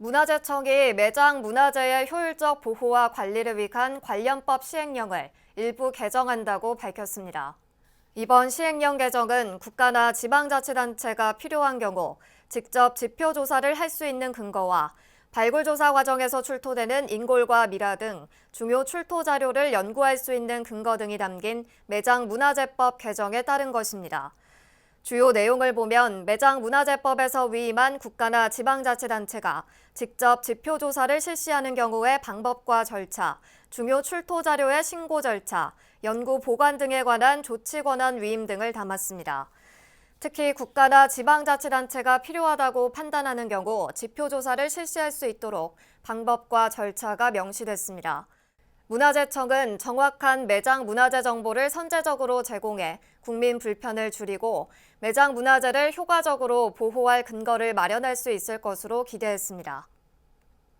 문화재청이 매장 문화재의 효율적 보호와 관리를 위한 관련법 시행령을 일부 개정한다고 밝혔습니다. 이번 시행령 개정은 국가나 지방자치단체가 필요한 경우 직접 지표 조사를 할 수 있는 근거와 발굴 조사 과정에서 출토되는 인골과 미라 등 중요 출토 자료를 연구할 수 있는 근거 등이 담긴 매장 문화재법 개정에 따른 것입니다. 주요 내용을 보면 매장 문화재법에서 위임한 국가나 지방자치단체가 직접 지표 조사를 실시하는 경우의 방법과 절차, 중요 출토 자료의 신고 절차, 연구 보관 등에 관한 조치 권한 위임 등을 담았습니다. 특히 국가나 지방자치단체가 필요하다고 판단하는 경우 지표 조사를 실시할 수 있도록 방법과 절차가 명시됐습니다. 문화재청은 정확한 매장 문화재 정보를 선제적으로 제공해 국민 불편을 줄이고 매장 문화재를 효과적으로 보호할 근거를 마련할 수 있을 것으로 기대했습니다.